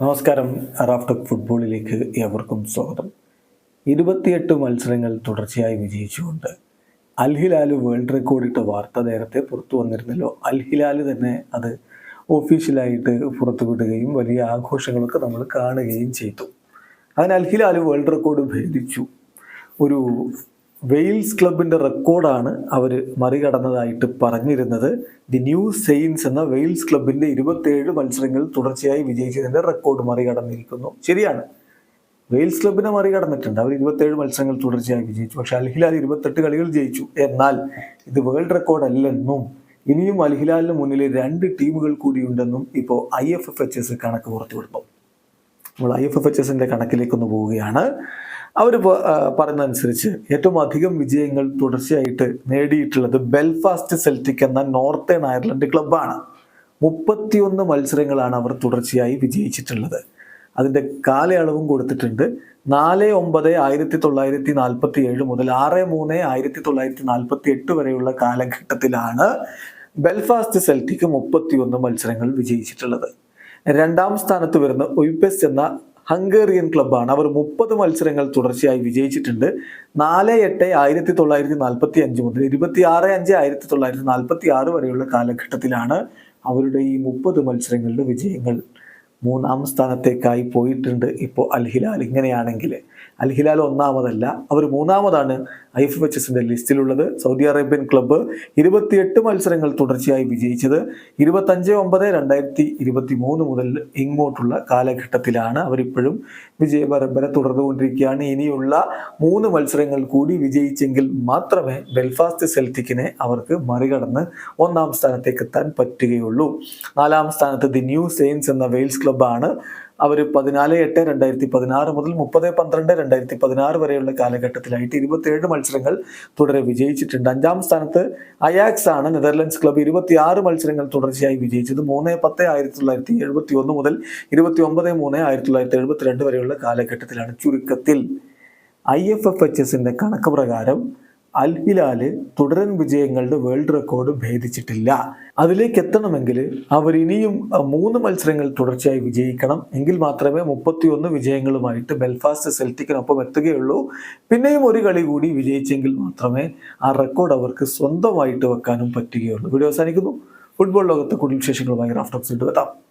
നമസ്കാരം. റാഫ്റ്റോക്ക് ഫുട്ബോളിലേക്ക് ഏവർക്കും സ്വാഗതം. ഇരുപത്തിയെട്ട് മത്സരങ്ങൾ തുടർച്ചയായി വിജയിച്ചുകൊണ്ട് അൽ ഹിലാൽ വേൾഡ് റെക്കോർഡ് ഇട്ട വാർത്ത നേരത്തെ പുറത്തു വന്നിരുന്നല്ലോ. അൽ ഹിലാൽ തന്നെ അത് ഒഫീഷ്യലായിട്ട് പുറത്തുവിടുകയും വലിയ ആഘോഷങ്ങളൊക്കെ നമ്മൾ കാണുകയും ചെയ്തു. അങ്ങനെ അൽ ഹിലാൽ വേൾഡ് റെക്കോർഡ് ഭേദിച്ചു. ഒരു വെയിൽസ് ക്ലബിന്റെ റെക്കോർഡാണ് അവർ മറികടന്നതായിട്ട് പറഞ്ഞിരുന്നത്. ദി ന്യൂ സെയിൻസ് എന്ന വെയിൽസ് ക്ലബിന്റെ ഇരുപത്തേഴ് മത്സരങ്ങൾ തുടർച്ചയായി വിജയിച്ചതിന്റെ റെക്കോർഡ് മറികടന്നിരിക്കുന്നു. ശരിയാണ്. വെയിൽസ് ക്ലബിനെ മറികടന്നിട്ടുണ്ട്. അവർ ഇരുപത്തേഴ് മത്സരങ്ങൾ തുടർച്ചയായി വിജയിച്ചു. പക്ഷേ അൽഹിലാൽ ഇരുപത്തെട്ട് കളികൾ ജയിച്ചു. എന്നാൽ ഇത് വേൾഡ് റെക്കോർഡ് അല്ലെന്നും ഇനിയും അൽഹിലാലിന് മുന്നിൽ രണ്ട് ടീമുകൾ കൂടിയുണ്ടെന്നും ഇപ്പോൾ I F F H S കണക്ക് പുറത്തുവിടുന്നു നമ്മൾ ഐ എഫ് എഫ് എച്ച് എസിന്റെ കണക്കിലേക്കൊന്ന് പോവുകയാണ്. അവർ പറയുന്നതനുസരിച്ച് ഏറ്റവും അധികം വിജയങ്ങൾ തുടർച്ചയായിട്ട് നേടിയിട്ടുള്ളത് ബെൽഫാസ്റ്റ് സെൽറ്റിക് എന്ന നോർത്തേൺ അയർലൻഡ് ക്ലബ്ബാണ്. മുപ്പത്തിയൊന്ന് മത്സരങ്ങളാണ് അവർ തുടർച്ചയായി വിജയിച്ചിട്ടുള്ളത്. അതിന്റെ കാലയളവും കൊടുത്തിട്ടുണ്ട്. നാല് ഒമ്പത് ആയിരത്തി തൊള്ളായിരത്തി നാൽപ്പത്തി ഏഴ് മുതൽ ആറ് മൂന്ന് ആയിരത്തി തൊള്ളായിരത്തി നാൽപ്പത്തി എട്ട് വരെയുള്ള കാലഘട്ടത്തിലാണ് ബെൽഫാസ്റ്റ് സെൽറ്റിക്ക് മുപ്പത്തിയൊന്ന് മത്സരങ്ങൾ വിജയിച്ചിട്ടുള്ളത്. രണ്ടാം സ്ഥാനത്ത് വരുന്ന ഒയ്പെസ് എന്ന ഹംഗേറിയൻ ക്ലബ്ബാണ്. അവർ മുപ്പത് മത്സരങ്ങൾ തുടർച്ചയായി വിജയിച്ചിട്ടുണ്ട്. നാല് എട്ട് ആയിരത്തി തൊള്ളായിരത്തി നാൽപ്പത്തി അഞ്ച് മുതൽ ഇരുപത്തി ആറ് അഞ്ച് ആയിരത്തി തൊള്ളായിരത്തി നാൽപ്പത്തി ആറ് വരെയുള്ള കാലഘട്ടത്തിലാണ് അവരുടെ ഈ മുപ്പത് മത്സരങ്ങളുടെ വിജയങ്ങൾ. മൂന്നാം സ്ഥാനത്തേക്കായി പോയിട്ടുണ്ട്. ഇപ്പോൾ അൽഹിലാൽ ഇങ്ങനെയാണെങ്കിൽ അൽഹിലാൽ ഒന്നാമതല്ല അവർ മൂന്നാമതാണ് ഐ എഫ് എച്ച് എസിന്റെ ലിസ്റ്റിലുള്ളത്. സൗദി അറേബ്യൻ ക്ലബ്ബ് ഇരുപത്തിയെട്ട് മത്സരങ്ങൾ തുടർച്ചയായി വിജയിച്ചത്. ഇരുപത്തഞ്ച് ഒമ്പത് രണ്ടായിരത്തി ഇരുപത്തി മൂന്ന് മുതൽ ഇങ്ങോട്ടുള്ള കാലഘട്ടത്തിലാണ് അവരിപ്പോഴും വിജയ പരമ്പര തുടർന്നുകൊണ്ടിരിക്കുകയാണ്. ഇനിയുള്ള മൂന്ന് മത്സരങ്ങൾ കൂടി വിജയിച്ചെങ്കിൽ മാത്രമേ ബെൽഫാസ്റ്റ് സെൽറ്റിക്കിനെ അവർക്ക് മറികടന്ന് ഒന്നാം സ്ഥാനത്തേക്ക് എത്താൻ പറ്റുകയുള്ളൂ. നാലാം സ്ഥാനത്ത് ദി ന്യൂ സെയിൻസ് എന്ന വെയിൽസ് ക്ലബ്ബാണ്. അവർ പതിനാല് എട്ട് രണ്ടായിരത്തി പതിനാറ് മുതൽ മുപ്പത് പന്ത്രണ്ട് രണ്ടായിരത്തി പതിനാറ് വരെയുള്ള കാലഘട്ടത്തിലായിട്ട് ഇരുപത്തിയേഴ് മത്സരങ്ങൾ തുടരെ വിജയിച്ചിട്ടുണ്ട്. അഞ്ചാം സ്ഥാനത്ത് അയാക്സ് ആണ്. നെതർലൻഡ്സ് ക്ലബ്ബ് ഇരുപത്തിയാറ് മത്സരങ്ങൾ തുടർച്ചയായി വിജയിച്ചത് മൂന്ന് പത്ത് ആയിരത്തി തൊള്ളായിരത്തി എഴുപത്തി ഒന്ന് മുതൽ ഇരുപത്തി ഒമ്പത് മൂന്ന് ആയിരത്തി തൊള്ളായിരത്തി എഴുപത്തിരണ്ട് വരെയുള്ള കാലഘട്ടത്തിലാണ് ചുരുക്കത്തിൽ ഐ എഫ് എഫ് എച്ച് എസിന്റെ കണക്ക് പ്രകാരം അൽ ഹിലാൽ തുടരൻ വിജയങ്ങളുടെ വേൾഡ് റെക്കോർഡ് ഭേദിച്ചിട്ടില്ല. അതിലേക്ക് എത്തണമെങ്കിൽ അവർ ഇനിയും മൂന്ന് മത്സരങ്ങൾ തുടർച്ചയായി വിജയിക്കണം. എങ്കിൽ മാത്രമേ മുപ്പത്തിയൊന്ന് വിജയങ്ങളുമായിട്ട് ബെൽഫാസ്റ്റ് സെൽറ്റിക്കിനൊപ്പം എത്തുകയുള്ളൂ. പിന്നെയും ഒരു കളി കൂടി വിജയിച്ചെങ്കിൽ മാത്രമേ ആ റെക്കോർഡ് അവർക്ക് സ്വന്തമായിട്ട് വെക്കാനും പറ്റുകയുള്ളൂ. വീഡിയോ അവസാനിക്കുന്നു. ഫുട്ബോൾ ലോകത്തെ കൂടുതൽ വിശേഷങ്ങളുമായി റാഫ്റ്റോക്സ് എത്താം